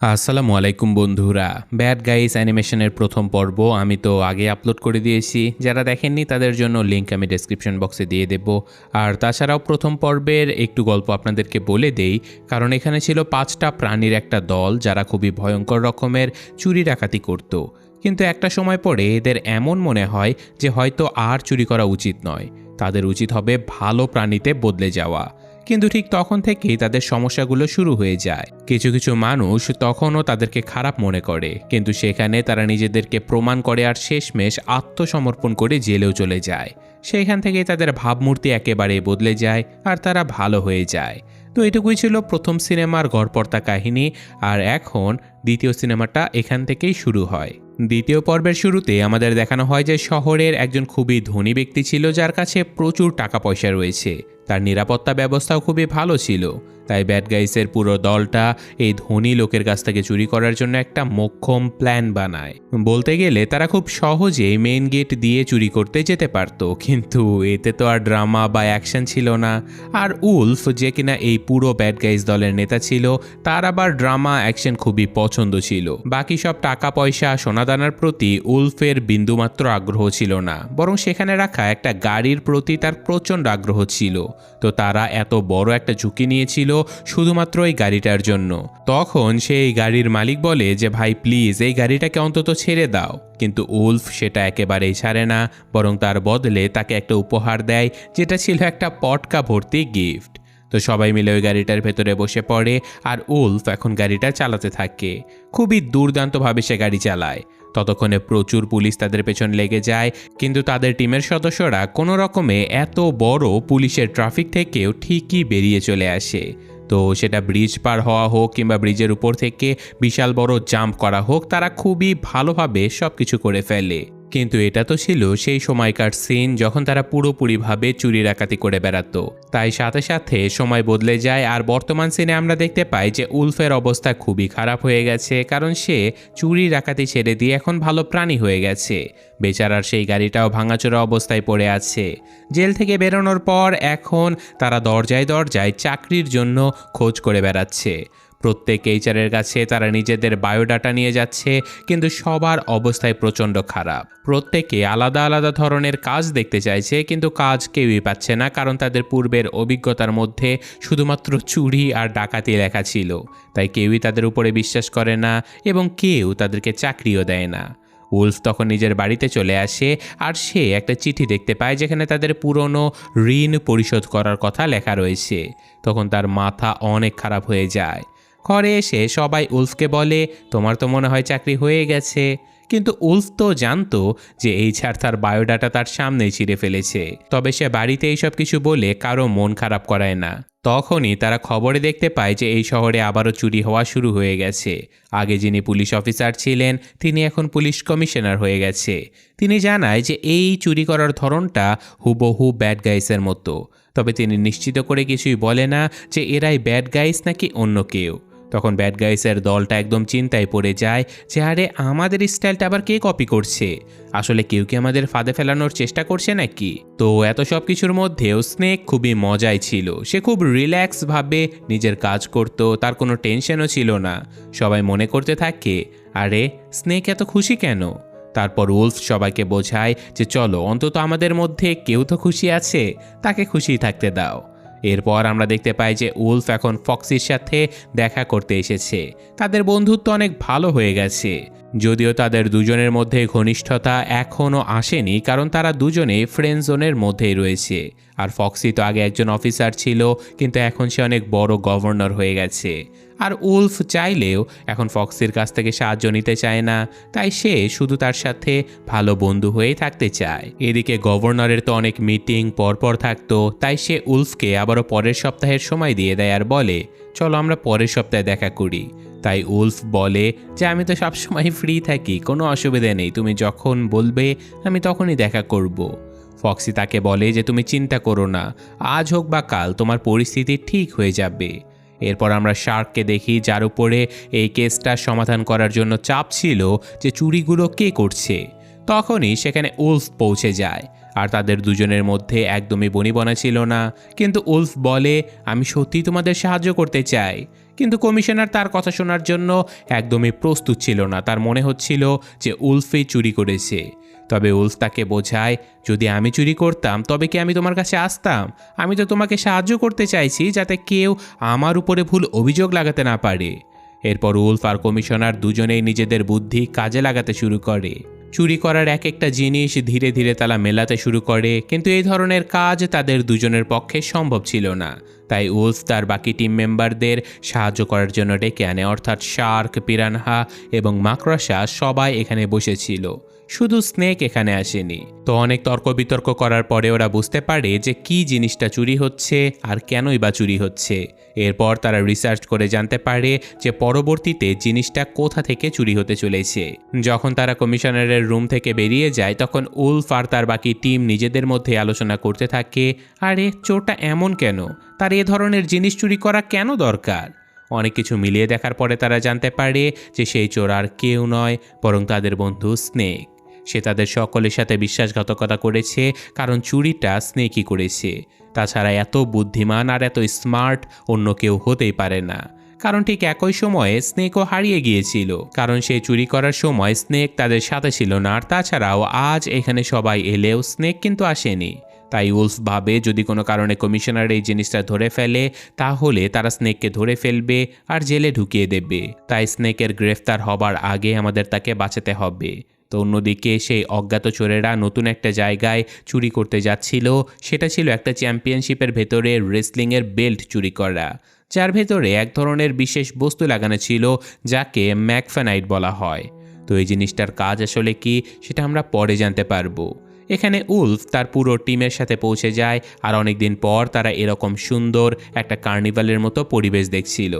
আসসালামু আলাইকুম বন্ধুরা। ব্যাড গাইস অ্যানিমেশনের প্রথম পর্ব আমি তো আগে আপলোড করে দিয়েছি। যারা দেখেননি তাদের জন্য লিঙ্ক আমি ডেসক্রিপশন বক্সে দিয়ে দেব। আর তাছাড়াও প্রথম পর্বের একটু গল্প আপনাদেরকে বলে দেই, কারণ এখানে ছিল পাঁচটা প্রাণীর একটা দল যারা খুবই ভয়ঙ্কর রকমের চুরি ডাকাতি করত। কিন্তু একটা সময় পরে এদের এমন মনে হয় যে হয়তো আর চুরি করা উচিত নয়। তাদের উচিত হবে ভালো প্রাণীতে বদলে যাওয়া। কিন্তু ঠিক তখন থেকেই তাদের সমস্যাগুলো শুরু হয়ে যায়। কিছু কিছু মানুষ তখনও তাদেরকে খারাপ মনে করে, কিন্তু সেখানে তারা নিজেদেরকে প্রমাণ করে আর শেষমেশ আত্মসমর্পণ করে জেলেও চলে যায়। সেইখান থেকে তাদের ভাবমূর্তি একেবারে বদলে যায় আর তারা ভালো হয়ে যায়। তো এটুকুই ছিল প্রথম সিনেমার গড়পর্তা কাহিনী, আর এখন দ্বিতীয় সিনেমাটা এখান থেকেই শুরু হয়। দ্বিতীয় পর্বের শুরুতে আমাদের দেখানো হয় যে শহরের একজন খুবই ধনী ব্যক্তি ছিল যার কাছে প্রচুর টাকা পয়সা রয়েছে। তার নিরাপত্তা ব্যবস্থাও খুবই ভালো ছিল। তাই ব্যাড গাইসের পুরো দলটা এই ধনী লোকের কাছ থেকে চুরি করার জন্য একটা মোক্ষম প্ল্যান বানায়। বলতে গেলে তারা খুব সহজেই মেইন গেট দিয়ে চুরি করতে যেতে পারত। কিন্তু এতে তো আর ড্রামা বা অ্যাকশন ছিল না। আর উলফ যে কিনা এই পুরো ব্যাড গাইস দলের নেতা ছিল, তার আবার ড্রামা অ্যাকশন খুবই পছন্দ ছিল। বাকি সব টাকা পয়সা সোনাদানার প্রতি উলফের বিন্দুমাত্র আগ্রহ ছিল না, বরং সেখানে রাখা একটা গাড়ির প্রতি তার প্রচণ্ড আগ্রহ ছিল। তো তারা এত বড় একটা ঝুঁকি নিয়েছিল শুধুমাত্র এই গাড়িটার জন্য। তখন সে এই গাড়ির মালিক বলে যে, ভাই, প্লিজ, এই গাড়িটাকে অন্তত ছেড়ে দাও। কিন্তু উলফ সেটা একেবারেই ছাড়ে না, বরং তার বদলে তাকে একটা উপহার দেয়, যেটা ছিল একটা পটকা ভর্তি গিফট। তো সবাই মিলে ওই গাড়িটার ভেতরে বসে পড়ে, আর উলফ এখন গাড়িটা চালাতে থাকে। খুবই দুর্দান্তভাবে সে গাড়ি চালায়। ততক্ষণে প্রচুর পুলিশ তাদের পেছন লেগে যায়। কিন্তু তাদের টিমের সদস্যরা কোনো রকমে এত বড় পুলিশের ট্রাফিক থেকেও ঠিকই বেরিয়ে চলে আসে। তো সেটা ব্রিজ পার হওয়া হোক কিংবা ব্রিজের উপর থেকে বিশাল বড় জাম্প করা হোক, তারা খুবই ভালোভাবে সব কিছু করে ফেলে। কিন্তু এটা তো ছিল সেই সময়কার সিন যখন তারা পুরোপুরিভাবে চুরি ডাকাতি করে বেড়াতো। তাই সাথে সাথে সময় বদলে যায় আর বর্তমান সিনে আমরা দেখতে পাই যে উলফের অবস্থা খুবই খারাপ হয়ে গেছে কারণ সে চুরি ডাকাতি ছেড়ে দিয়ে এখন ভালো প্রাণী হয়ে গেছে। বেচারার সেই গাড়িটাও ভাঙাচোরা অবস্থায় পড়ে আছে। জেল থেকে বেরোনোর পর এখন তারা দরজায় দরজায় চাকরির জন্য খোঁজ করে বেড়াচ্ছে। প্রত্যেক এইচারের কাছে তারা নিজেদের বায়োডাটা নিয়ে যাচ্ছে, কিন্তু সবার অবস্থায় প্রচণ্ড খারাপ। প্রত্যেকে আলাদা আলাদা ধরনের কাজ দেখতে চাইছে, কিন্তু কাজ কেউই পাচ্ছে না, কারণ তাদের পূর্বের অভিজ্ঞতার মধ্যে শুধুমাত্র চুরি আর ডাকাতি লেখা ছিল। তাই কেউই তাদের উপরে বিশ্বাস করে না এবং কেউ তাদেরকে চাকরিও দেয় না। উলফ তখন নিজের বাড়িতে চলে আসে আর সে একটা চিঠি দেখতে পায় যেখানে তাদের পুরনো ঋণ পরিশোধ করার কথা লেখা রয়েছে। তখন তার মাথা অনেক খারাপ হয়ে যায়। ঘরে এসে সবাই উলফকে বলে, তোমার তো মনে হয় চাকরি হয়ে গেছে। কিন্তু উলফ তো জানতো যে এই ছাড় তার বায়োডাটা তার সামনেই ছিঁড়ে ফেলেছে। তবে সে বাড়িতে এইসব কিছু বলে কারও মন খারাপ করায় না। তখনই তারা খবরে দেখতে পায় যে এই শহরে আবারও চুরি হওয়া শুরু হয়ে গেছে। আগে যিনি পুলিশ অফিসার ছিলেন, তিনি এখন পুলিশ কমিশনার হয়ে গেছে। তিনি জানায় যে এই চুরি করার ধরনটা হুবহু ব্যাড গাইসের মতো। তবে তিনি নিশ্চিত করে কিছুই বলে না যে এরাই ব্যাড গাইস নাকি অন্য কেউ। তখন ব্যাড গাইসের দলটা একদম চিন্তায় পড়ে যায় যে, আরে, আমাদের স্টাইলটা আবার কে কপি করছে? আসলে কেউ কি আমাদের ফাঁদে ফেলানোর চেষ্টা করছে নাকি? তো এত সব কিছুর মধ্যেও স্নেক খুবই মজাই ছিল। সে খুব রিল্যাক্সভাবে নিজের কাজ করত, তার কোনো টেনশনও ছিল না। সবাই মনে করতে থাকে, আরে, স্নেক এত খুশি কেন? তারপর উলফ সবাইকে বোঝায় যে, চলো, অন্তত আমাদের মধ্যে কেউ তো খুশি আছে, তাকে খুশি থাকতে দাও। এরপর আমরা দেখতে পাই যে উলফ এখন ফক্সির সাথে দেখা করতে এসেছে। তাদের বন্ধুত্ব অনেক ভালো হয়ে গেছে। যদিও তাদের দুজনের মধ্যে ঘনিষ্ঠতা এখনও আসেনি, কারণ তারা দুজনেই ফ্রেন্ড জোনের মধ্যেই রয়েছে। আর ফক্সি তো আগে একজন অফিসার ছিল, কিন্তু এখন সে অনেক বড় গভর্নর হয়ে গেছে। আর উলফ চাইলেও এখন ফক্সির কাছ থেকে সাহায্য নিতে চায় না। তাই সে শুধু তার সাথে ভালো বন্ধু হয়েই থাকতে চায়। এদিকে গভর্নরের তো অনেক মিটিং পরপর থাকতো, তাই সে উলফকে আবারও পরের সপ্তাহের সময় দিয়ে দেয় আর বলে, চলো আমরা পরের সপ্তাহে দেখা করি। তাই উলফ বলে, যে আমি তো সবসময় ফ্রি থাকি, কোনো অসুবিধা নেই, তুমি যখন বলবে আমি তখনই দেখা করব। ফক্সি তাকে বলে যে, তুমি চিন্তা করো না, আজ হোক বা কাল তোমার পরিস্থিতি ঠিক হয়ে যাবে। এরপর আমরা শার্ককে দেখি, যার উপরে এই কেসটা সমাধান করার জন্য চাপ ছিল যে চুরিগুলো কে করছে। তখনই সেখানে উলফ পৌঁছে যায়, আর তাদের দুজনের মধ্যে একদমই বনিবনা ছিল না। কিন্তু উলফ বলে, আমি সত্যি তোমাদের সাহায্য করতে চাই। কিন্তু কমিশনার তার কথা শোনার জন্য একদমই প্রস্তুত ছিল না। তার মনে হচ্ছিল যে উলফে চুরি করেছে। তবে উলফ তাকে বোঝায়, যদি আমি চুরি করতাম, তবে কি আমি তোমার কাছে আসতাম? আমি তো তোমাকে সাহায্য করতে চাইছি, যাতে কেউ আমার উপরে ভুল অভিযোগ লাগাতে না পারে। এরপর উলফ আর কমিশনার দুজনেই নিজেদের বুদ্ধি কাজে লাগাতে শুরু করে। চুরি করার এক একটা জিনিস ধীরে ধীরে তারা মেলাতে শুরু করে, কিন্তু এই ধরনের কাজ তাদের দুজনের পক্ষে সম্ভব ছিল না। তাই উলফ তার বাকি টিম মেম্বারদের সাহায্য করার জন্য ডেকে আনে, অর্থাৎ শার্ক, পিরানহা এবং মাকড়সা সবাই এখানে বসেছিল। শুধু স্নেক এখানে আসেনি। তো অনেক তর্ক বিতর্ক করার পরে ওরা বুঝতে পারে যে কি জিনিসটা চুরি হচ্ছে আর কেনই বা চুরি হচ্ছে। এরপর তারা রিসার্চ করে জানতে পারে যে পরবর্তীতে জিনিসটা কোথা থেকে চুরি হতে চলেছে। যখন তারা কমিশনারের রুম থেকে বেরিয়ে যায়, তখন উলফ আর তার বাকি টিম নিজেদের মধ্যে আলোচনা করতে থাকে, আরে, চোরটা এমন কেন? তার এ ধরনের জিনিস চুরি করা কেন দরকার? অনেক কিছু মিলিয়ে দেখার পরে তারা জানতে পারে যে সেই চোর আর কেউ নয়, বরং তাদের বন্ধু স্নেক। সে তাদের সকলের সাথে বিশ্বাসঘাতকতা করেছে, কারণ চুরিটা স্নেকই করেছে। তাছাড়া এত বুদ্ধিমান আর এত স্মার্ট অন্য কেউ হতেই পারে না। কারণ ঠিক একই সময়ে স্নেকও হারিয়ে গিয়েছিল। কারণ সে চুরি করার সময় স্নেক তাদের সাথে ছিল না। আর তাছাড়াও আজ এখানে সবাই এলেও স্নেক কিন্তু আসেনি। তাই উলফ ভাবে যদি কোনো কারণে কমিশনার এই জিনিসটা ধরে ফেলে, তাহলে তারা স্নেককে ধরে ফেলবে আর জেলে ঢুকিয়ে দেবে। তাই স্নেকের গ্রেফতার হবার আগে আমাদের তাকে বাঁচাতে হবে। তো অন্যদিকে সেই অজ্ঞাত চোরেরা নতুন একটা জায়গায় চুরি করতে যাচ্ছিল। সেটা ছিল একটা চ্যাম্পিয়নশিপের ভেতরে রেসলিংয়ের বেল্ট চুরি করা, যার ভেতরে এক ধরনের বিশেষ বস্তু লাগানো ছিল, যাকে ম্যাকফানাইট বলা হয়। তো এই জিনিসটার কাজ আসলে কি, সেটা আমরা পরে জানতে পারব। এখানে উলফ তার পুরো টিমের সাথে পৌঁছে যায় আর অনেকদিন পর তারা এরকম সুন্দর একটা কার্নিভালের মতো পরিবেশ দেখছিল,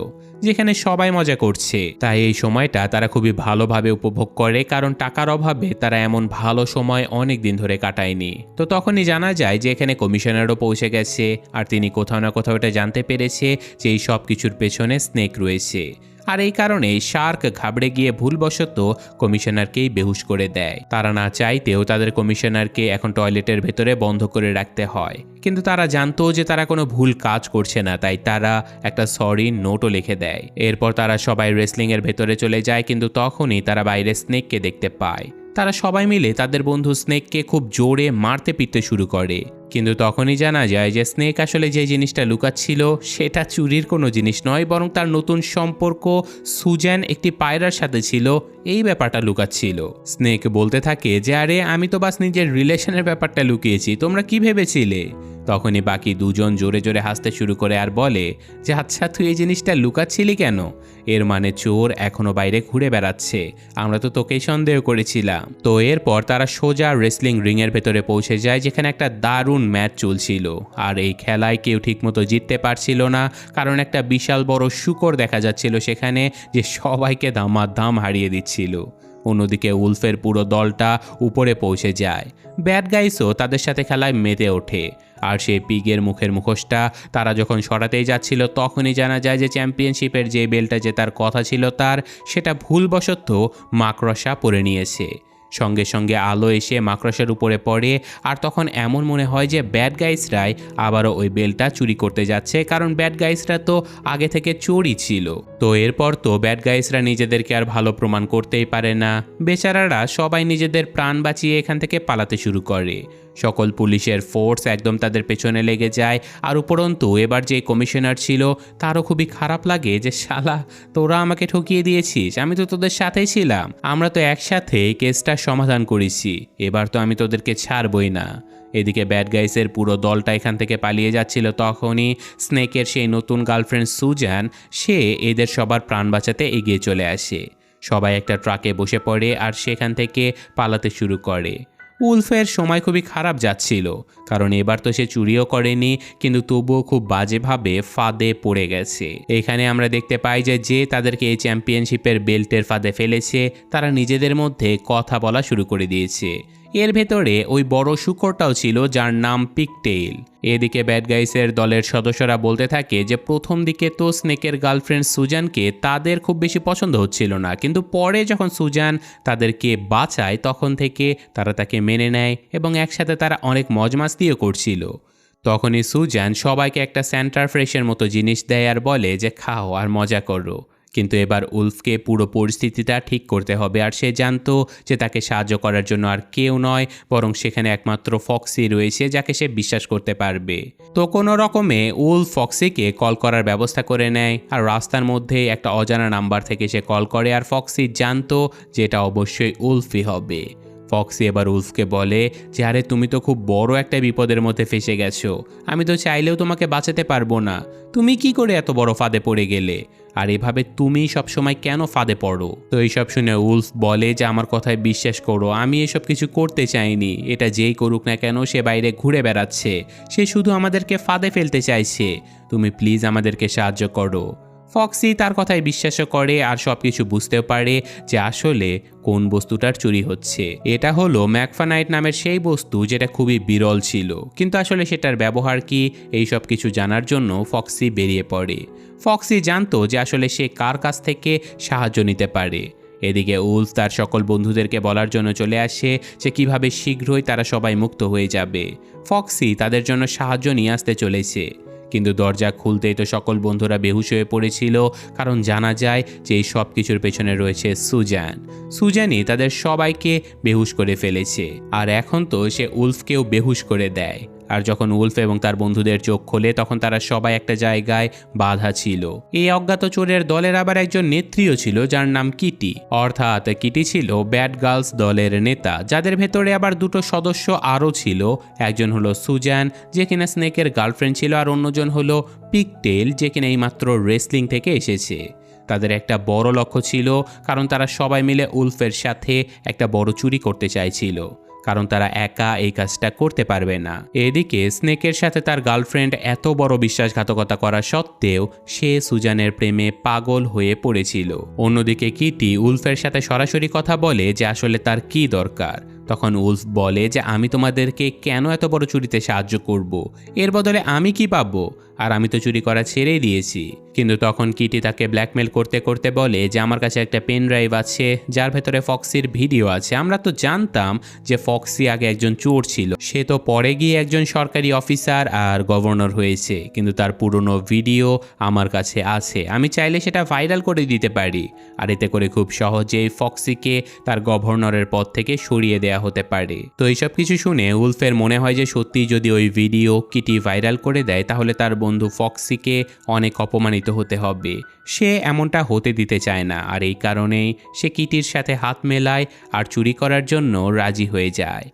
যেখানে সবাই মজা করছে। তাই এই সময়টা তারা খুবই ভালোভাবে উপভোগ করে, কারণ টাকার অভাবে তারা এমন ভালো সময় অনেক দিন ধরে কাটায়নি। তো তখনই জানা যায় যে এখানে কমিশনারও পৌঁছে গেছে, আর তিনি কোথাও না কোথাও এটা জানতে পেরেছে যে এই সব কিছুর পেছনে স্নেক রয়েছে। আর এই কারণে শার্ক ঘাবড়ে গিয়ে ভুলবশত কমিশনারকেই বেহুশ করে দেয়। তারা না চাইতেও তাদের কমিশনারকে এখন টয়লেটের ভেতরে বন্ধ করে রাখতে হয়। কিন্তু তারা জানতো যে তারা কোনো ভুল কাজ করছে না, তাই তারা একটা সরি নোটও লিখে দেয়। এরপর তারা সবাই রেসলিংয়ের ভেতরে চলে যায়, কিন্তু তখনই তারা বাইরে স্নেককে দেখতে পায়। তারা সবাই মিলে তাদের বন্ধু স্নেককে খুব জোরে মারতে পিটতে শুরু করে। কিন্তু তখনই জানা যায় যে স্নেক আসলে যে জিনিসটা লুকাচ্ছিল, সেটা চুরির কোনো জিনিস নয়, বরং তার নতুন সম্পর্ক সুজ্যান একটি পায়রার সাথে ছিল, এই ব্যাপারটা লুকাচ্ছিল। স্নেক বলতে থাকে যে, আরে, আমি তো বাস নিজের রিলেশনের ব্যাপারটা লুকিয়েছি, তোমরা কি ভেবেছিলে? তখনই বাকি দুজন জোরে জোরে হাসতে শুরু করে আর বলে যে আচ্ছা তুই এই জিনিসটা লুকাচ্ছিলি কেন? এর মানে চোর এখনও বাইরে ঘুরে বেড়াচ্ছে। আমরা তো তোকেই সন্দেহ করেছিলাম। তো এরপর তারা সোজা রেসলিং রিংয়ের ভেতরে পৌঁছে যায়, যেখানে একটা দারুণ ম্যাচ চলছিল। আর এই খেলায় কেউ ঠিকমতো জিততে পারছিল না, কারণ একটা বিশাল বড় শুকর দেখা যাচ্ছিল সেখানে যে সবাইকে দামাদাম হারিয়ে দিচ্ছিল। অন্যদিকে উলফের পুরো দলটা উপরে পৌঁছে যায়। ব্যাড গাইসও তাদের সাথে খেলায় মেতে ওঠে। আর সেই পিগের মুখের মুখোশটা তারা যখন সরাতেই যাচ্ছিল, তখনই জানা যায় যে চ্যাম্পিয়নশিপের যে বেলটা জেতার কথা ছিল তার, সেটা ভুলবশত মাকড়সা পরে নিয়েছে। সঙ্গে সঙ্গে আলো এসে মাকড়সার উপরে পড়ে, আর তখন এমন মনে হয় যে ব্যাড গাইসরাই আবারও ওই বেলটা চুরি করতে যাচ্ছে, কারণ ব্যাড গাইসরা তো আগে থেকে চোরই ছিল। তো এরপর তো ব্যাড গাইসরা নিজেদেরকে আর ভালো প্রমাণ করতেই পারে না। বেচারারা সবাই নিজেদের প্রাণ বাঁচিয়ে এখান থেকে পালাতে শুরু করে। সকল পুলিশের ফোর্স একদম তাদের পেছনে লেগে যায়। আর উপরন্তু এবার যে কমিশনার ছিল, তারও খুবই খারাপ লাগে যে, শালা, তোরা আমাকে ঠকিয়ে দিয়েছিস, আমি তো তোদের সাথেই ছিলাম। আমরা তো একসাথে কেসটা সমাধান করেছি। এবার তো আমি তোদেরকে ছাড়বই না। এদিকে ব্যাড গাইসের পুরো দলটা এখান থেকে পালিয়ে যাচ্ছিল তখনই। স্নেকের সেই নতুন গার্লফ্রেন্ড সুজান, সে এদের সবার প্রাণ বাঁচাতে এগিয়ে চলে আসে। সবাই একটা ট্রাকে বসে পড়ে আর সেখান থেকে পালাতে শুরু করে। উলফের সময় খুবই খারাপ যাচ্ছিল, কারণ এবার তো সে চুরিও করেনি, কিন্তু তবুও খুব বাজেভাবে ফাঁদে পড়ে গেছে। এখানে আমরা দেখতে পাই যে যে তাদেরকে এই চ্যাম্পিয়নশিপের বেল্টের ফাঁদে ফেলেছে, তারা নিজেদের মধ্যে কথা বলা শুরু করে দিয়েছে। এর ভেতরে ওই বড় শুকরটাও ছিল যার নাম পিকটেইল। এদিকে ব্যাড গাইসের দলের সদস্যরা বলতে থাকে যে, প্রথম দিকে তো স্নেকের গার্লফ্রেন্ড সুজানকে তাদের খুব বেশি পছন্দ হচ্ছিল না, কিন্তু পরে যখন সুজান তাদেরকে বাঁচায়, তখন থেকে তারা তাকে মেনে নেয় এবং একসাথে তারা অনেক মজমাস্তিও করছিল। তখনই সুজান সবাইকে একটা সেন্টার ফ্রেশের মতো জিনিস দেয় আর বলে যে, খাও আর মজা করো। কিন্তু এবার উলফকে পুরো পরিস্থিতিটা ঠিক করতে হবে। আর সে জানতো যে তাকে সাহায্য করার জন্য আর কেউ নয়, বরং সেখানে একমাত্র ফক্সি রয়েছে যাকে সে বিশ্বাস করতে পারবে। তো কোনো রকমে উলফ ফক্সিকে কল করার ব্যবস্থা করে নেয় আর রাস্তার মধ্যে একটা অজানা নাম্বার থেকে সে কল করে আর ফক্সি জানতো যে এটা অবশ্যই উলফি হবে। ফক্সি এবার উলফকে বলে যে, আরে, তুমি তো খুব বড় একটা বিপদের মধ্যে ফেসে গেছো। আমি তো চাইলেও তোমাকে বাঁচাতে পারব না। তুমি কি করে এত বড় ফাঁদে পড়ে গেলে? আর এভাবে তুমি সবসময় কেন ফাঁদে পড়ো? তো এইসব শুনে উলফ বলে যে, আমার কথায় বিশ্বাস করো, আমি এসব কিছু করতে চাইনি। এটা যেই করুক না কেন, সে বাইরে ঘুরে বেড়াচ্ছে। সে শুধু আমাদেরকে ফাঁদে ফেলতে চাইছে। তুমি প্লিজ আমাদেরকে সাহায্য করো। ফক্সি তার কথায় বিশ্বাসও করে আর সব কিছু বুঝতেও পারে যে আসলে কোন বস্তুটার চুরি হচ্ছে। এটা হলো ম্যাকফানাইট নামের সেই বস্তু যেটা খুবই বিরল ছিল। কিন্তু আসলে সেটার ব্যবহার কি, এই সব কিছু জানার জন্য ফক্সি বেরিয়ে পড়ে। ফক্সি জানতো যে আসলে সে কার কাছ থেকে সাহায্য নিতে পারে। এদিকে উলফ তার সকল বন্ধুদেরকে বলার জন্য চলে আসে যে কীভাবে শীঘ্রই তারা সবাই মুক্ত হয়ে যাবে। ফক্সি তাদের জন্য সাহায্য নিয়ে আসতে চলেছে। কিন্তু দরজা খুলতেই তো সকল বন্ধুরা বেহুশ হয়ে পড়েছিল, কারণ জানা যায় যে এই সব কিছুর পেছনে রয়েছে সুজান। সুজানই তাদের সবাইকে বেহুশ করে ফেলেছে, আর এখন তো সে উলফকেও বেহুশ করে দেয়। আর যখন উলফ এবং তার বন্ধুদের চোখ খোলে, তখন তারা সবাই একটা জায়গায় বাধা ছিল। এই অজ্ঞাত চোরের দলের আবার একজন নেত্রীও ছিল, যার নাম কিটি। অর্থাৎ কিটি ছিল ব্যাড গার্লস দলের নেতা, যাদের ভেতরে আবার দুটো সদস্য আরও ছিল। একজন হলো সুজান, যে কিনা স্নেকের গার্লফ্রেন্ড ছিল, আর অন্যজন হলো পিকটেল, যে কিনা এইমাত্র রেসলিং থেকে এসেছে। তাদের একটা বড় লক্ষ্য ছিল, কারণ তারা সবাই মিলে উলফের সাথে একটা বড় চুরি করতে চাইছিল। কারণ তারা একা এই কাজটা করতে পারবে না। এদিকে স্নেকের সাথে তার গার্লফ্রেন্ড এত বড় বিশ্বাসঘাতকতা করা সত্ত্বেও সে সুজানের প্রেমে পাগল হয়ে পড়েছিল। অন্যদিকে কিটি উলফের সাথে সরাসরি কথা বলে যে আসলে তার কি দরকার। তখন উলফ বলে যে, আমি তোমাদেরকে কেন এত বড় চুরিতে সাহায্য করব। এর বদলে আমি কি পাবো? আর আমি তো চুরি করা ছেড়েই দিয়েছি। কিন্তু তখন কিটি তাকে ব্ল্যাকমেল করতে করতে বলে যে আমার কাছে একটা পেন ড্রাইভ আছে, যার ভেতরে ফক্সির ভিডিও আছে। আমরা তো জানতাম যে ফক্সি আগে একজন চোর ছিল। সে তো পরে গিয়ে একজন সরকারি অফিসার আর গভর্নর হয়েছে, কিন্তু তার পুরনো ভিডিও আমার কাছে আছে। আমি চাইলে সেটা ভাইরাল করে দিতে পারি, আর এতে করে খুব সহজেই ফক্সিকে তার গভর্নরের পদ থেকে সরিয়ে দেয়া হতে পারে। তো এইসব কিছু শুনে উলফের মনে হয় যে সত্যি যদি ওই ভিডিও কিটি ভাইরাল করে দেয়, তাহলে তার বন্ধু ফক্সিকে অনেক অপমানিত হতে হবে। সে এমনটা হতে দিতে চায় না, আর এই কারণেই সে কিটির সাথে হাত মেলায় আর চুরি করার জন্য রাজি হয়ে যায়।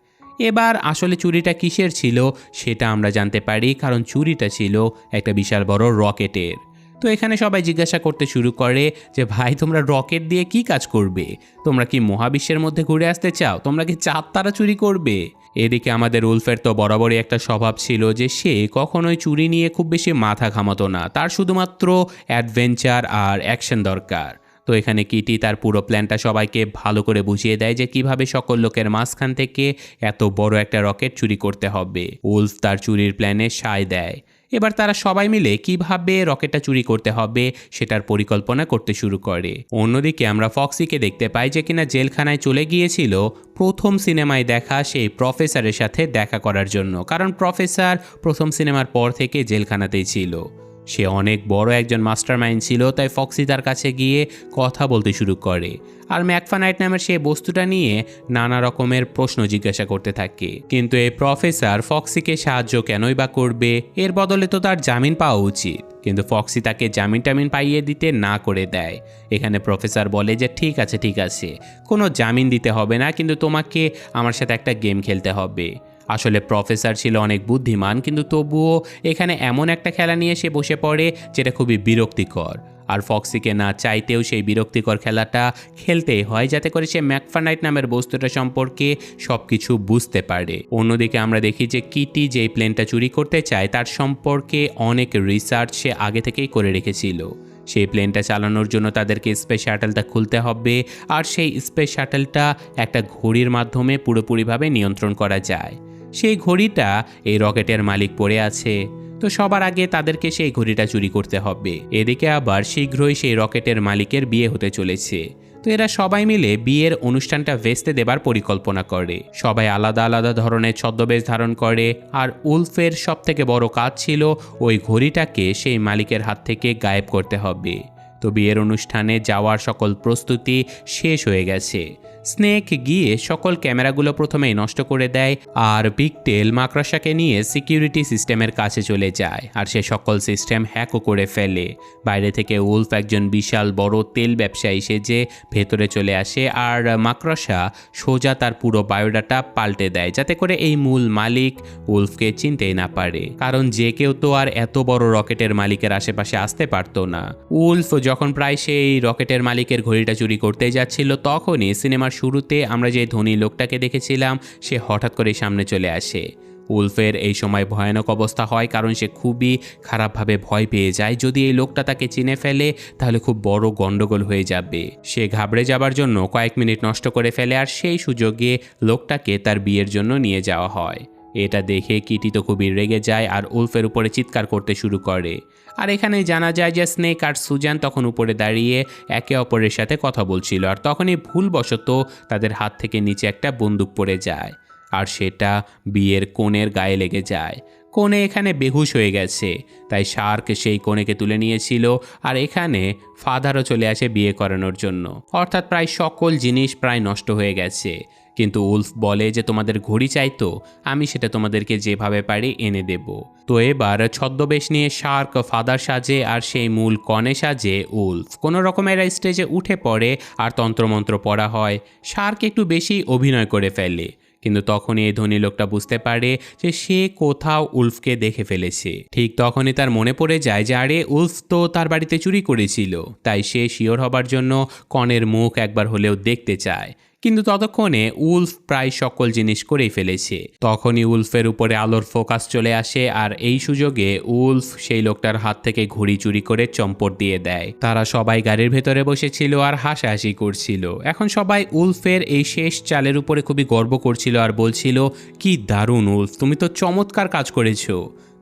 এবার আসলে চুরিটা কিসের ছিল সেটা আমরা জানতে পারি, কারণ চুরিটা ছিল একটা বিশাল বড় রকেটের। তো এখানে সবাই জিজ্ঞাসা করতে শুরু করে যে, ভাই, তোমরা রকেট দিয়ে কি কাজ করবে? তোমরা কি মহাবিশ্বের মধ্যে ঘুরে আসতে চাও? তোমরা কি চাঁদ তারা চুরি করবে? এদিকে আমাদের উলফের তো বরাবরই একটা স্বভাব ছিল যে সে কখনোই চুরি নিয়ে খুব বেশি মাথা ঘামাতো না। তার শুধুমাত্র অ্যাডভেঞ্চার আর অ্যাকশন দরকার। তো এখানে কিটি তার পুরো প্ল্যানটা সবাইকে ভালো করে বুঝিয়ে দেয় যে কীভাবে সকল লোকের মাঝখান থেকে এত বড় একটা রকেট চুরি করতে হবে। উলফ তার চুরির প্ল্যানে সায় দেয়। এবার তারা সবাই মিলে কীভাবে রকেটটা চুরি করতে হবে সেটার পরিকল্পনা করতে শুরু করে। অন্যদিকে আমরা ফক্সিকে দেখতে পাই যে কিনা জেলখানায় চলে গিয়েছিল প্রথম সিনেমায় দেখা সেই প্রফেসরের সাথে দেখা করার জন্য। কারণ প্রফেসর প্রথম সিনেমার পর থেকে জেলখানাতেই ছিল। সে অনেক বড় একজন মাস্টার মাইন্ড ছিল, তাই ফক্সি তার কাছে গিয়ে কথা বলতে শুরু করে। আর ম্যাকফানাইট নামের সেই বস্তুটা নিয়ে নানা রকমের প্রশ্ন জিজ্ঞাসা করতে থাকে। কিন্তু এই প্রফেসর ফক্সিকে সাহায্য কেনই বা করবে, এর বদলে তো তার জামিন পাওয়া উচিত। কিন্তু ফক্সি তাকে জামিন টামিন পাইয়ে দিতে না করে দেয়। এখানে প্রফেসর বলে যে, ঠিক আছে ঠিক আছে। কোনো জামিন দিতে হবে না, কিন্তু তোমাকে আমার সাথে একটা গেম খেলতে হবে। আসলে প্রফেসর ছিল অনেক বুদ্ধিমান, কিন্তু তবুও এখানে এমন একটা খেলা নিয়ে সে বসে পড়ে যেটা খুবই বিরক্তিকর। আর ফক্সিকে না চাইতেও সেই বিরক্তিকর খেলাটা খেলতেই হয় যাতে করে সে ম্যাকফানাইট নামের বস্তুটা সম্পর্কে সব কিছু বুঝতে পারে। অন্যদিকে আমরা দেখি যে কিটি যেই প্লেনটা চুরি করতে চায়, তার সম্পর্কে অনেক রিসার্চ সে আগে থেকেই করে রেখেছিল। সেই প্লেনটা চালানোর জন্য তাদেরকে স্পেস শাটেলটা খুলতে হবে, আর সেই স্পেস শাটেলটা একটা ঘড়ির মাধ্যমে পুরোপুরিভাবে নিয়ন্ত্রণ করা যায়। সেই ঘড়িটা এই রকেটের মালিক পড়ে আছে। তো সবার আগে তাদেরকে সেই ঘড়িটা চুরি করতে হবে। এদিকে আবার শীঘ্রই সেই রকেটের মালিকের বিয়ে হতে চলেছে। তো এরা সবাই মিলে বিয়ের অনুষ্ঠানটা ভেস্তে দেবার পরিকল্পনা করে। সবাই আলাদা আলাদা ধরনের ছদ্মবেশ ধারণ করে আর উলফের সব থেকে বড় কাজ ছিল ওই ঘড়িটাকে সেই মালিকের হাত থেকে গায়েব করতে হবে। তো বিয়ের অনুষ্ঠানে যাওয়ার সকল প্রস্তুতি শেষ হয়ে গেছে। স্নেক গিয়ে সকল ক্যামেরাগুলো প্রথমেই নষ্ট করে দেয় আর পিকটেল মাকড়াসাকে নিয়ে সিকিউরিটি সিস্টেমের কাছে চলে যায় আর সে সকল সিস্টেম হ্যাকও করে ফেলে। বাইরে থেকে উলফ একজন বিশাল বড় তেল ব্যবসায়ী সেজে ভেতরে চলে আসে আর মাকড়সা সোজা তার পুরো বায়োডাটা পাল্টে দেয় যাতে করে এই মূল মালিক উলফকে চিনতেই না পারে। কারণ যে কেউ তো আর এত বড় রকেটের মালিকের আশেপাশে আসতে পারতো না। উলফ যখন প্রায় সেই রকেটের মালিকের ঘড়িটা চুরি করতে যাচ্ছিল, তখনই সিনেমার শুরুতে আমরা যে ধনী লোকটাকে দেখেছিলাম, সে হঠাৎ করে সামনে চলে আসে। উলফের এই সময় ভয়ানক অবস্থা হয় কারণ সে খুবই খারাপভাবে ভয় পেয়ে যায়। যদি এই লোকটা তাকে চিনে ফেলে, তাহলে খুব বড় গন্ডগোল হয়ে যাবে। সে ঘাবড়ে যাবার জন্য কয়েক মিনিট নষ্ট করে ফেলে আর সেই সুযোগে লোকটাকে তার বিয়ের জন্য নিয়ে যাওয়া হয়। এটা দেখে কিটি তো খুবই রেগে যায় আর উলফের উপরে চিৎকার করতে শুরু করে। আর এখানে জানা যায় যে স্নেক আর সুজান তখন উপরে দাঁড়িয়ে একে অপরের সাথে কথা বলছিল আর তখনই ভুলবশত তাদের হাত থেকে নিচে একটা বন্দুক পড়ে যায় আর সেটা বিয়ের কোণের গায়ে লেগে যায়। কোণে এখানে বেহুশ হয়ে গেছে, তাই শার্ক সেই কোণেকে তুলে নিয়েছিল আর এখানে ফাদারও চলে আসে বিয়ে করানোর জন্য। অর্থাৎ প্রায় সকল জিনিস প্রায় নষ্ট হয়ে গেছে। কিন্তু উলফ বলে যে তোমাদের ঘড়ি চাইতো আমি সেটা তোমাদেরকে যেভাবে পারি এনে দেব। তো এবার ছদ্মবেশ নিয়ে শার্ক ফাদার সাজে আর সেই মূল কনে সাজে উলফ। কোনো রকমের স্টেজে উঠে পড়ে আর তন্ত্রমন্ত্র পড়া হয়। শার্ক একটু বেশি অভিনয় করে ফেলে, কিন্তু তখনই এই ধনী লোকটা বুঝতে পারে যে সে কোথাও উলফকে দেখে ফেলেছে। ঠিক তখনই তার মনে পড়ে যায় যে, আরে, উলফ তো তার বাড়িতে চুরি করেছিল, তাই সে শিওর হবার জন্য কনের মুখ একবার হলেও দেখতে চায়। কিন্তু ততক্ষণে উলফ প্রায় সকল জিনিস করেই ফেলেছে। তখনই উলফের উপরে আলোর ফোকাস চলে আসে আর এই সুযোগে উলফ সেই লোকটার হাত থেকে ঘুড়ি চুরি করে চম্পট দিয়ে দেয়। তারা সবাই গাড়ির ভেতরে বসেছিল আর হাসাহাসি করছিল। এখন সবাই উলফের এই শেষ চালের উপরে খুবই গর্ব করছিল আর বলছিল, কি দারুণ উলফ, তুমি তো চমৎকার কাজ করেছ।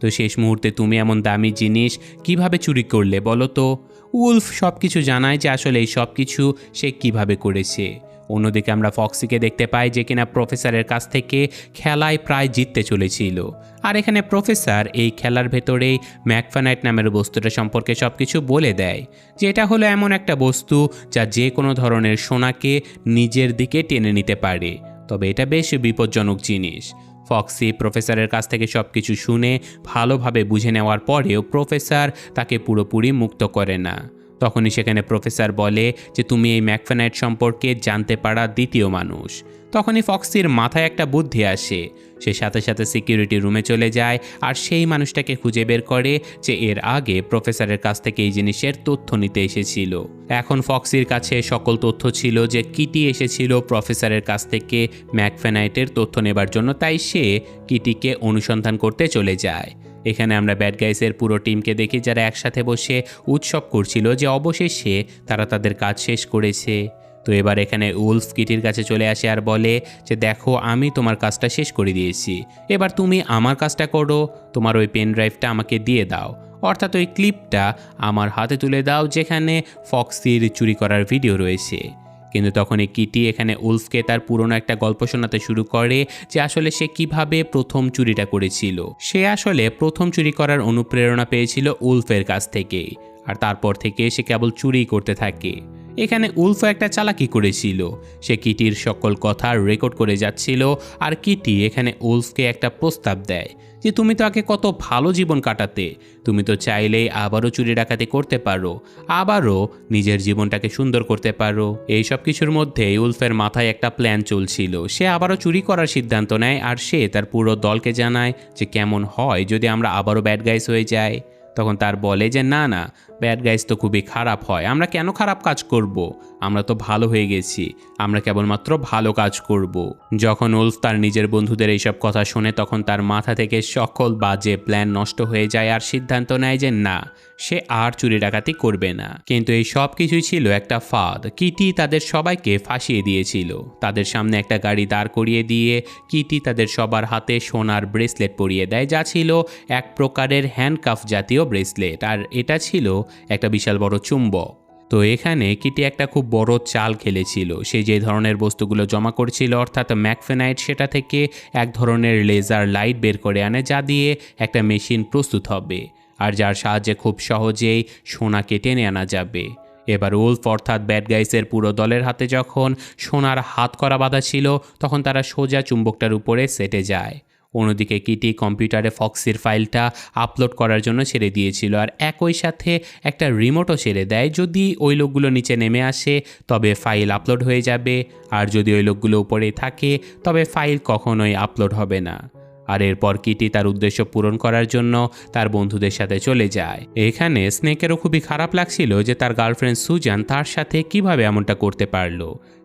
তো শেষ মুহূর্তে তুমি এমন দামি জিনিস কীভাবে চুরি করলে বলো তো? উলফ সব কিছু জানায় যে আসলে এই সব কিছু সে কীভাবে করেছে। অন্যদিকে আমরা ফক্সিকে দেখতে পাই যে কিনা প্রফেসরের কাছ থেকে খেলায় প্রায় জিততে চলেছিল। আর এখানে প্রফেসর এই খেলার ভেতরেই ম্যাকফানাইট নামের বস্তুটা সম্পর্কে সব কিছু বলে দেয়, যে এটা হলো এমন একটা বস্তু যা যে কোনো ধরনের সোনাকে নিজের দিকে টেনে নিতে পারে। তবে এটা বেশ বিপজ্জনক জিনিস। ফক্সি প্রফেসরের কাছ থেকে সব কিছু শুনে ভালোভাবে বুঝে নেওয়ার পরেও প্রফেসর তাকে পুরোপুরি মুক্ত করে না। তখনই সেখানে প্রফেসর বলে যে, তুমি এই ম্যাকফেনাইট সম্পর্কে জানতে পারা দ্বিতীয় মানুষ। তখনই ফক্সির মাথায় একটা বুদ্ধি আসে। সে সাথে সাথে সিকিউরিটি রুমে চলে যায় আর সেই মানুষটাকে খুঁজে বের করে যে, এর আগে প্রফেসরের কাছ থেকে এই জিনিসের তথ্য নিতে এসেছিল। এখন ফক্সির কাছে সকল তথ্য ছিল যে, কিটি এসেছিল প্রফেসরের কাছ থেকে ম্যাকফেনাইটের তথ্য নেবার জন্য। তাই সে কিটিকে অনুসন্ধান করতে চলে যায়। এখানে আমরা ব্যাড গাইসের পুরো টিমকে দেখি যারা একসাথে বসে উৎসব করছিল যে অবশেষে তারা তাদের কাজ শেষ করেছে। তো এবার এখানে উলফ কিটির কাছে চলে আসে আর বলে যে, দেখো, আমি তোমার কাজটা শেষ করে দিয়েছি। এবার তুমি আমার কাজটা করো। তোমার ওই পেন ড্রাইভটা আমাকে দিয়ে দাও। অর্থাৎ ওই ক্লিপটা আমার হাতে তুলে দাও, যেখানে ফক্সির চুরি করার ভিডিও রয়েছে। কিন্তু তখন এই কিটি এখানে উলফকে তার পুরনো একটা গল্প শোনাতে শুরু করে যে আসলে সে কীভাবে প্রথম চুরিটা করেছিল। সে আসলে প্রথম চুরি করার অনুপ্রেরণা পেয়েছিল উলফের কাছ থেকে। আর তারপর থেকে সে কেবল চুরি করতে থাকে। এখানে উলফ একটা চালাকি করেছিল। সে কিটির সকল কথা রেকর্ড করে যাচ্ছিল আর কিটি এখানে উলফকে একটা প্রস্তাব দেয়। যে তুমি তাকে কত ভালো জীবন কাটাতে, তুমি তো চাইলেই আবারও চুরি ডাকাতি করতে পারো, আবারও নিজের জীবনটাকে সুন্দর করতে পারো। এই সব কিছুর মধ্যে উলফের মাথায় একটা প্ল্যান চলছিল। সে আবারও চুরি করার সিদ্ধান্ত নেয় আর সে তার পুরো দলকে জানায় যে কেমন হয় যদি আমরা আবারও ব্যাড গাইস হয়ে যাই। তখন তার বলে যে, না না ব্যাড গাইজ তো খুবই খারাপ হয়। আমরা কেন খারাপ কাজ করব। আমরা তো ভালো হয়ে গেছি। আমরা কেবলমাত্র ভালো কাজ করব। যখন উলফ তার নিজের বন্ধুদের এইসব কথা শোনে, তখন তার মাথা থেকে সকল বাজে প্ল্যান নষ্ট হয়ে যায় আর সিদ্ধান্ত নেয় যে না, সে আর চুরি ডাকাতি করবে না। কিন্তু এই সব কিছুই ছিল একটা ফাঁদ। কিটি তাদের সবাইকে ফাঁসিয়ে দিয়েছিল। তাদের সামনে একটা গাড়ি দাঁড় করিয়ে দিয়ে কিটি তাদের সবার হাতে সোনার ব্রেসলেট পরিয়ে দেয়, যা ছিল এক প্রকারের হ্যান্ডকাফ জাতীয় ব্রেসলেট। আর এটা ছিল একটা বিশাল বড় চুম্বক। তো এখানে কিটি একটা খুব বড় চাল খেলেছিল। সে যে ধরনের বস্তুগুলো জমা করছিল, অর্থাৎ ম্যাকফেনাইট সেটা থেকে এক ধরনের লেজার লাইট বের করে আনে, যা দিয়ে একটা মেশিন প্রস্তুত হবে। আর যার সাহায্যে খুব সহজেই সোনাকে টেনে আনা যাবে। এবার উলফ, অর্থাৎ ব্যাড গাইসের পুরো দলের হাতে যখন সোনার হাত করা বাঁধা ছিল, তখন তারা সোজা চুম্বকটার উপরে সেটে যায়। অন্যদিকে কিটি কম্পিউটারে ফক্সির ফাইলটা আপলোড করার জন্য ছেড়ে দিয়েছিল। আর একই সাথে একটা রিমোটও ছেড়ে দেয়। যদি ওই লোকগুলো নিচে নেমে আসে, তবে ফাইল আপলোড হয়ে যাবে। আর যদি ওই লোকগুলো উপরে থাকে, তবে ফাইল কখনোই আপলোড হবে না। আর এরপর কিটি তার উদ্দেশ্য পূরণ করার জন্য তার বন্ধুদের সাথে চলে যায়। এখানে স্নেকেরও খুবই খারাপ লাগছিল যে তার গার্লফ্রেন্ড সুজান তার সাথে কীভাবে এমনটা করতে পারল।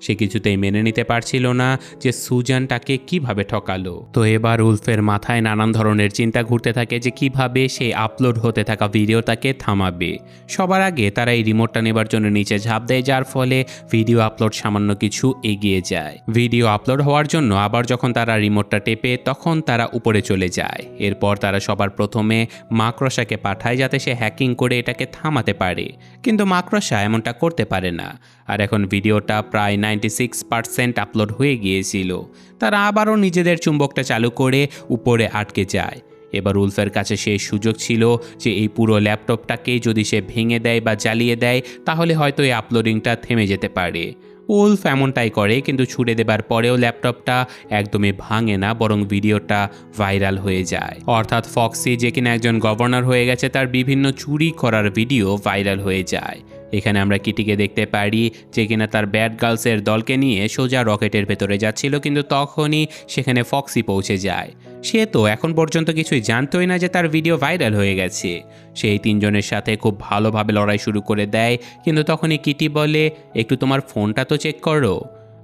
সে কিছুতেই মেনে নিতে পারছিল না যে সুজান তাকে কীভাবে ঠকালো। তো এবার উলফের মাথায় নানান ধরনের চিন্তা ঘুরতে থাকে যে কীভাবে সে আপলোড হতে থাকা ভিডিওটাকে থামাবে। সবার আগে তারা এই রিমোটটা নেবার জন্য নিচে ঝাঁপ দেয়, যার ফলে ভিডিও আপলোড সামান্য কিছু এগিয়ে যায়। ভিডিও আপলোড হওয়ার জন্য আবার যখন তারা রিমোটটা টেপে, তখন তারা উপরে চলে যায়। এরপর তারা সবার প্রথমে মাকড়সাকে পাঠায় যাতে সে হ্যাকিং করে এটাকে থামাতে পারে। কিন্তু মাকড়সা এমনটা করতে পারে না। আর এখন ভিডিওটা প্রায় নাইনটি সিক্স পার্সেন্ট আপলোড হয়ে গিয়েছিল। তারা আবারও নিজেদের চুম্বকটা চালু করে উপরে আটকে যায়। এবার উলফের কাছে সেই সুযোগ ছিল যে এই পুরো ল্যাপটপটাকে যদি সে ভেঙে দেয় বা জ্বালিয়ে দেয়, তাহলে হয়তো এই আপলোডিংটা থেমে যেতে পারে। উলফ এমনটাই করে, কিন্তু ছুড়ে দেবার পরেও ল্যাপটপটা একদমই ভাঙে না, বরং ভিডিওটা ভাইরাল হয়ে যায়। অর্থাৎ ফক্সি যে কিনা একজন গভর্নর হয়ে গেছে, তার বিভিন্ন চুরি করার ভিডিও ভাইরাল হয়ে যায়। এখানে আমরা কিটিকে দেখতে পারি যে কিনা তার ব্যাড গার্লসের দলকে নিয়ে সোজা রকেটের ভেতরে যাচ্ছিল, কিন্তু তখনই সেখানে ফক্সি পৌঁছে যায়। সে তো এখন পর্যন্ত কিছুই জানতোই না যে তার ভিডিও ভাইরাল হয়ে গেছে। সেই তিনজনের সাথে খুব ভালোভাবে লড়াই শুরু করে দেয়, কিন্তু তখনই কিটি বলে, একটু তোমার ফোনটা তো চেক করো।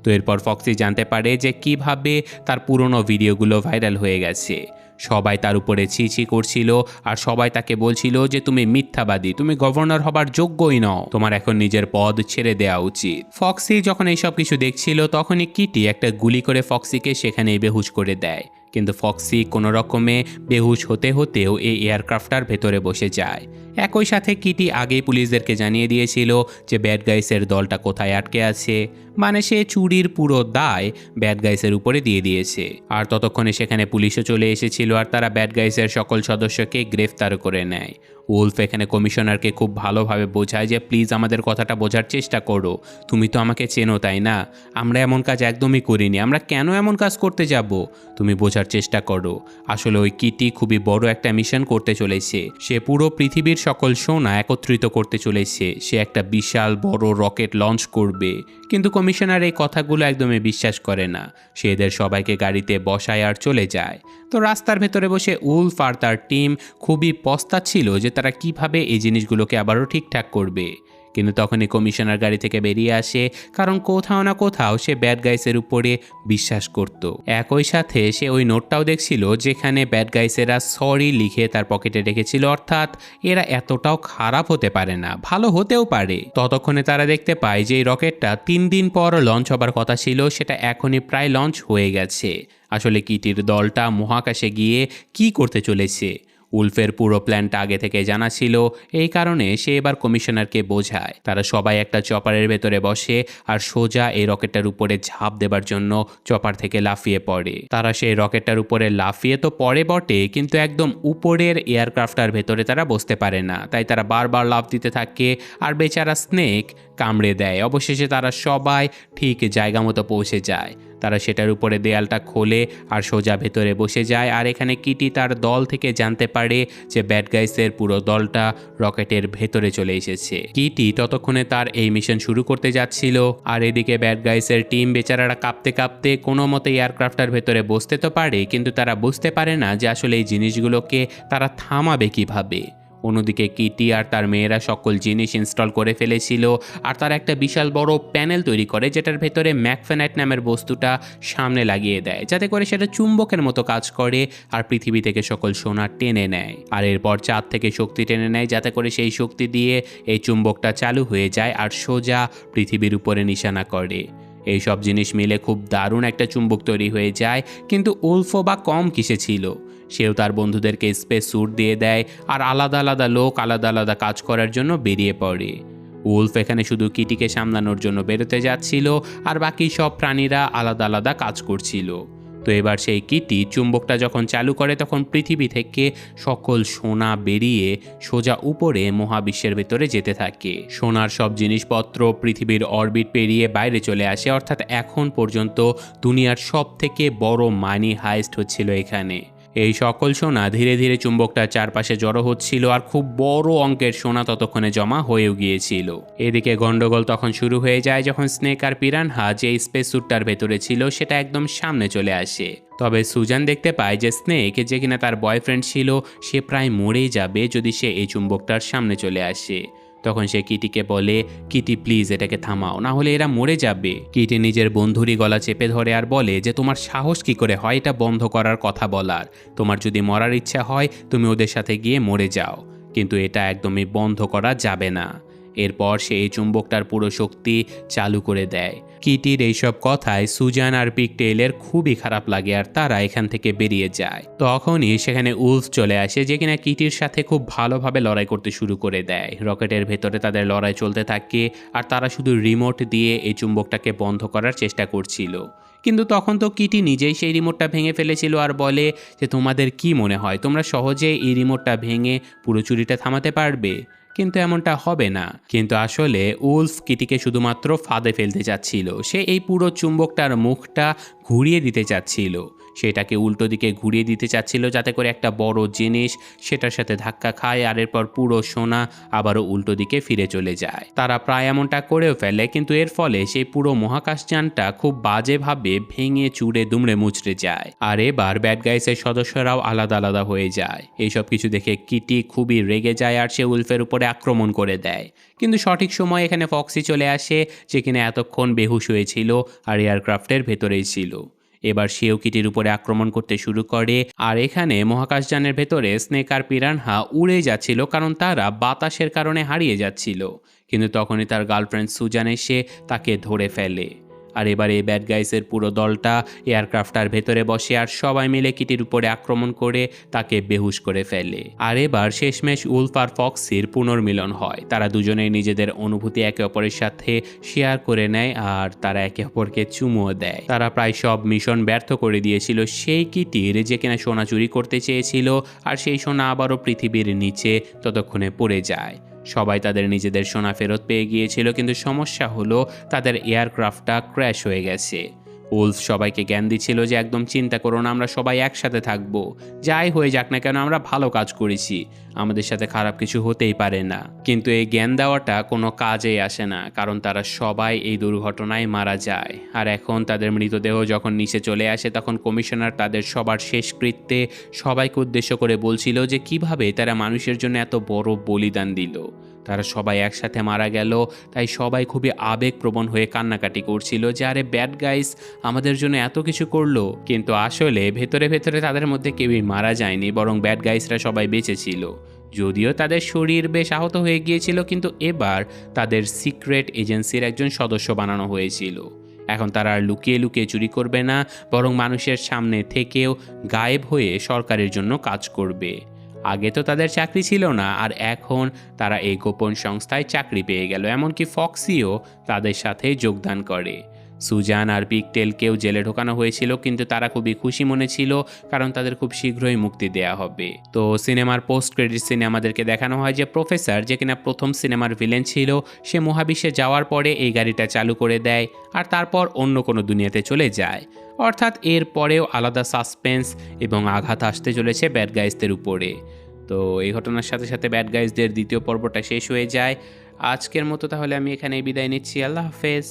তো এরপর ফক্সি জানতে পারে যে কীভাবে তার পুরনো ভিডিওগুলো ভাইরাল হয়ে গেছে। সবাই তার উপরে ছি ছি করছিল আর সবাই তাকে বলছিল যে তুমি মিথ্যাবাদী, তুমি গভর্নর হবার যোগ্যই নও। তোমার এখন নিজের পদ ছেড়ে দেওয়া উচিত। ফক্সি যখন এইসব কিছু দেখছিল, তখনই কিটি একটা গুলি করে ফক্সিকে সেখানে বেহুজ করে দেয়। কিন্তু ফক্সি কোনো রকমে বেহুশ হতে হতেও এই এয়ারক্রাফটার ভেতরে বসে যায়। একই সাথে কিটি আগেই পুলিশদেরকে জানিয়ে দিয়েছিল যে ব্যাড গাইসের দলটা কোথায় আটকে আছে। মানে সে চুরির পুরো দায় ব্যাড গাইসের উপরে দিয়ে দিয়েছে। আর ততক্ষণে সেখানে পুলিশও চলে এসেছিল আর তারা ব্যাড গাইসের সকল সদস্যকে গ্রেফতার করে নেয়। উলফ এখানে কমিশনারকে খুব ভালোভাবে বোঝায় যে, প্লিজ আমাদের কথাটা বোঝার চেষ্টা করো। তুমি তো আমাকে চেনো, তাই না? আমরা এমন কাজ একদমই করিনি। আমরা কেন এমন কাজ করতে যাব? তুমি বোঝার চেষ্টা করো। আসলে ওই কিটি খুবই বড় একটা মিশন করতে চলেছে। সে পুরো পৃথিবীর সকল সোনা একত্রিত করতে চলেছে। সে একটা বিশাল বড় রকেট লঞ্চ করবে। কিন্তু কমিশনার এই কথাগুলো একদমই বিশ্বাস করে না। সে এদের সবাইকে গাড়িতে বসায় আর চলে যায়। তো রাস্তার ভেতরে বসে উলফ আর তার টিম খুবই পস্তাচ্ছিল যে তারা কীভাবে এই জিনিসগুলোকে আবারও ঠিকঠাক করবে। কিন্তু তখনই কমিশনার গাড়ি থেকে বেরিয়ে আসে, কারণ কোথাও না কোথাও সে ব্যাড গাইসের উপরে বিশ্বাস করত। একই সাথে সে ওই নোটটাও দেখছিল যেখানে ব্যাড গাইসেরা সরি লিখে তার পকেটে রেখেছিল, অর্থাৎ এরা এতটাও খারাপ হতে পারে না, ভালো হতেও পারে। ততক্ষণে তারা দেখতে পায় যে এই রকেটটা তিন দিন পর লঞ্চ হবার কথা ছিল, সেটা এখনই প্রায় লঞ্চ হয়ে গেছে। আসলে কিটির দলটা মহাকাশে গিয়ে কি করতে চলেছে? উলফের পুরো প্ল্যানটা আগে থেকে জানা ছিল। এই কারণে সে এবার কমিশনারকে বোঝায়। তারা সবাই একটা চপারের ভেতরে বসে আর সোজা এই রকেটটার উপরে ঝাঁপ দেবার জন্য চপার থেকে লাফিয়ে পড়ে। তারা সেই রকেটটার উপরে লাফিয়ে তো পড়ে বটে, কিন্তু একদম উপরের এয়ারক্রাফটার ভেতরে তারা বসতে পারে না। তাই তারা বারবার লাফ দিতে থাকে আর বেচারা স্নেক কামড়ে দেয়। অবশেষে তারা সবাই ঠিক জায়গা মতো পৌঁছে যায়। তারা সেটার উপরে দেয়ালটা খোলে আর সোজা ভেতরে বসে যায়। আর এখানে কিটি তার দল থেকে জানতে পারে যে ব্যাড গাইসের পুরো দলটা রকেটের ভেতরে চলে এসেছে। কিটি ততক্ষণে তার এই মিশন শুরু করতে যাচ্ছিল। আর এদিকে ব্যাড গাইসের টিম বেচারারা কাঁপতে কাঁপতে কোনো মতে এয়ারক্রাফটার ভেতরে বসতে তো পারে, কিন্তু তারা বুঝতে পারে না যে আসলে এই জিনিসগুলোকে তারা থামাবে কীভাবে। অন্যদিকে কিটি আর তার মেয়েরা সকল জিনিস ইনস্টল করে ফেলেছিল, আর তার একটা বিশাল বড় প্যানেল তৈরি করে যেটার ভেতরে ম্যাকফেনাইট নামের বস্তুটা সামনে লাগিয়ে দেয়, যাতে করে সেটা চুম্বকের মতো কাজ করে আর পৃথিবী থেকে সকল সোনা টেনে নেয়। আর এরপর চাঁদ থেকে শক্তি টেনে নেয়, যাতে করে সেই শক্তি দিয়ে এই চুম্বকটা চালু হয়ে যায় আর সোজা পৃথিবীর উপরে নিশানা করে। এই সব জিনিস মিলে খুব দারুণ একটা চুম্বক তৈরি হয়ে যায়, কিন্তু উলফো বা কম কিসে ছিল? সেও তার বন্ধুদেরকে স্পেস স্যুট দিয়ে দেয় আর আলাদা আলাদা লোক আলাদা আলাদা কাজ করার জন্য বেরিয়ে পড়ে। উলফ এখানে শুধু কিটিকে সামলানোর জন্য বেরোতে যাচ্ছিল আর বাকি সব প্রাণীরা আলাদা আলাদা কাজ করছিল। তো এবার সেই কিটি চুম্বকটা যখন চালু করে তখন পৃথিবী থেকে সকল সোনা বেরিয়ে সোজা উপরে মহাবিশ্বের ভেতরে যেতে থাকে। সোনার সব জিনিসপত্র পৃথিবীর অরবিট পেরিয়ে বাইরে চলে আসে, অর্থাৎ এখন পর্যন্ত দুনিয়ার সব থেকে বড় মানি হাইস্ট হচ্ছিল এখানে। এই সকল সোনা ধীরে ধীরে চুম্বকটার চারপাশে জড়ো হচ্ছিল আর খুব বড় অঙ্কের সোনা ততক্ষণে জমা হয়েও গিয়েছিল। এদিকে গন্ডগোল তখন শুরু হয়ে যায় যখন স্নেক আর পিরানহা যে স্পেস স্যুটটার ভেতরে ছিল সেটা একদম সামনে চলে আসে। তবে সুজান দেখতে পায় যে স্নেক যে কিনা তার বয়ফ্রেন্ড ছিল, সে প্রায় মরেই যাবে যদি সে এই চুম্বকটার সামনে চলে আসে। তখন সে কিটিকে বলে, কিটি প্লিজ এটাকে থামাও, না হলে এরা মরে যাবে। কিটি নিজের বন্ধুরই গলা চেপে ধরে আর বলে, যে তোমার সাহস কি করে হয়, এটা বন্ধ করার কথা বলার। তোমার যদি মরার ইচ্ছা হয়, তুমি ওদের সাথে গিয়ে মরে যাও। কিন্তু এটা একদমই বন্ধ করা যাবে না। এরপর সে এই চুম্বকটার পুরো শক্তি চালু করে দেয়। কিটির এইসব কথায় সুজান আর পিকটেইলের খুবই খারাপ লাগে আর তারা এখান থেকে বেরিয়ে যায়। তখনই সেখানে উলফ চলে আসে যে কিনা কিটির সাথে খুব ভালোভাবে লড়াই করতে শুরু করে দেয়। রকেটের ভেতরে তাদের লড়াই চলতে থাকে আর তারা শুধু রিমোট দিয়ে এই চুম্বকটাকে বন্ধ করার চেষ্টা করছিল। কিন্তু তখন তো কিটি নিজেই সেই রিমোটটা ভেঙে ফেলেছিল আর বলে যে, তোমাদের কি মনে হয়, তোমরা সহজে এই রিমোটটা ভেঙে পুরো চুরিটা থামাতে পারবে? কিন্তু এমনটা হবে না। কিন্তু আসলে উলফ কিটিকে শুধুমাত্র ফাঁদে ফেলতে চাচ্ছিল। সে এই পুরো চুম্বকটার মুখটা ঘুরিয়ে দিতে চাচ্ছিল। সেটাকে উল্টো দিকে ঘুরিয়ে দিতে চাচ্ছিল যাতে করে একটা বড় জিনিস সেটার সাথে ধাক্কা খায় আর এরপর পুরো সোনা আবারও উল্টো দিকে ফিরে চলে যায়। তারা প্রায় এমনটা করেও ফেলে, কিন্তু এর ফলে সেই পুরো মহাকাশযানটা খুব বাজেভাবে ভেঙে চুড়ে দুমড়ে মুচড়ে যায় আর এবার ব্যাড গাইসের সদস্যরাও আলাদা আলাদা হয়ে যায়। এইসব কিছু দেখে কিটি খুবই রেগে যায় আর সে উলফের উপরে আক্রমণ করে দেয়। কিন্তু সঠিক সময় এখানে ফক্সি চলে আসে, যে কিনা এতক্ষণ বেহুশ হয়েছিল আর এয়ারক্রাফটের ভেতরেই ছিল। এবার সেও কিটির উপরে আক্রমণ করতে শুরু করে। আর এখানে মহাকাশযানের ভেতরে স্নেক আর পিরানহা উড়ে যাচ্ছিল কারণ তারা বাতাসের কারণে হারিয়ে যাচ্ছিল। কিন্তু তখনই তার গার্লফ্রেন্ড সুজান এসে তাকে ধরে ফেলে। আর এবার ব্যাড গাইসের পুরো দলটা এয়ারক্রাফটার ভেতরে বসে আর সবাই মিলে কিটির উপরে আক্রমণ করে তাকে বেহুশ করে ফেলে। আর এবার শেষমেশ উলফ আর ফক্সির পুনর্মিলন হয়। তারা দুজনেই নিজেদের অনুভূতি একে অপরের সাথে শেয়ার করে নেয় আর তারা একে অপরকে চুমুও দেয়। তারা প্রায় সব মিশন ব্যর্থ করে দিয়েছিল সেই কিটির যে কিনা সোনা চুরি করতে চেয়েছিল আর সেই সোনা আবারও পৃথিবীর নিচে ততক্ষণে পড়ে যায়। সবাই তাদের নিজেদের সোনা ফেরত পেয়ে গিয়েছিল, কিন্তু সমস্যা হলো তাদের এয়ারক্রাফটটা ক্র্যাশ হয়ে গেছে। উলফ সবাইকে জ্ঞান দিচ্ছিল যে একদম চিন্তা করো না, আমরা সবাই একসাথে থাকব। যাই হয়ে যাক না কেন, আমরা ভালো কাজ করেছি। আমাদের সাথে খারাপ কিছু হতেই পারে না। কিন্তু এই জ্ঞান দেওয়াটা কোনো কাজেই আসে না, কারণ তারা সবাই এই দুর্ঘটনায় মারা যায়। আর এখন তাদের মৃতদেহ যখন নিচে চলে আসে, তখন কমিশনার তাদের সবার শেষকৃত্যে সবাইকে উদ্দেশ্য করে বলছিল যে কীভাবে তারা মানুষের জন্য এত বড় বলিদান দিল। তারা সবাই একসাথে মারা গেল, তাই সবাই খুবই আবেগপ্রবণ হয়ে কান্নাকাটি করছিল যে, আরে ব্যাড গাইস আমাদের জন্য এত কিছু করল। কিন্তু আসলে ভেতরে ভেতরে তাদের মধ্যে কেউই মারা যায়নি, বরং ব্যাড গাইসরা সবাই বেঁচে ছিল। যদিও তাদের শরীর বেশ আহত হয়ে গিয়েছিল, কিন্তু এবার তাদের সিক্রেট এজেন্সির একজন সদস্য বানানো হয়েছিল। এখন তারা আর লুকিয়ে লুকিয়ে চুরি করবে না, বরং মানুষের সামনে থেকেও গায়েব হয়ে সরকারের জন্য কাজ করবে। আগে তো তাদের চাকরি ছিল না, আর এখন তারা এই গোপন সংস্থায় চাকরি পেয়ে গেল, এমনকি ফক্সিও তাদের সাথে যোগদান করে। সুজান আর পিকটেলকেও জেলে ঢোকানো হয়েছিল, কিন্তু তারা খুবই খুশি মনে ছিল, কারণ তাদের খুব শীঘ্রই মুক্তি দেয়া হবে। তো সিনেমার পোস্ট ক্রেডিট সিনে আমাদেরকে দেখানো হয় যে প্রফেসর, যে কিনা প্রথম সিনেমার ভিলেন ছিল, সে মহাবিশ্বে যাওয়ার পরে এই গাড়িটা চালু করে দেয় আর তারপর অন্য কোনো দুনিয়াতে চলে যায়। অর্থাৎ এর পরেও আলাদা সাসপেন্স এবং আঘাত আসতে চলেছে ব্যাড গাইজদের উপরে। তো এই ঘটনার সাথে সাথে ব্যাড গাইজদের দ্বিতীয় পর্বটা শেষ হয়ে যায়। আজকের মতো তাহলে আমি এখানে বিদায় নিচ্ছি। আল্লাহ হাফেজ।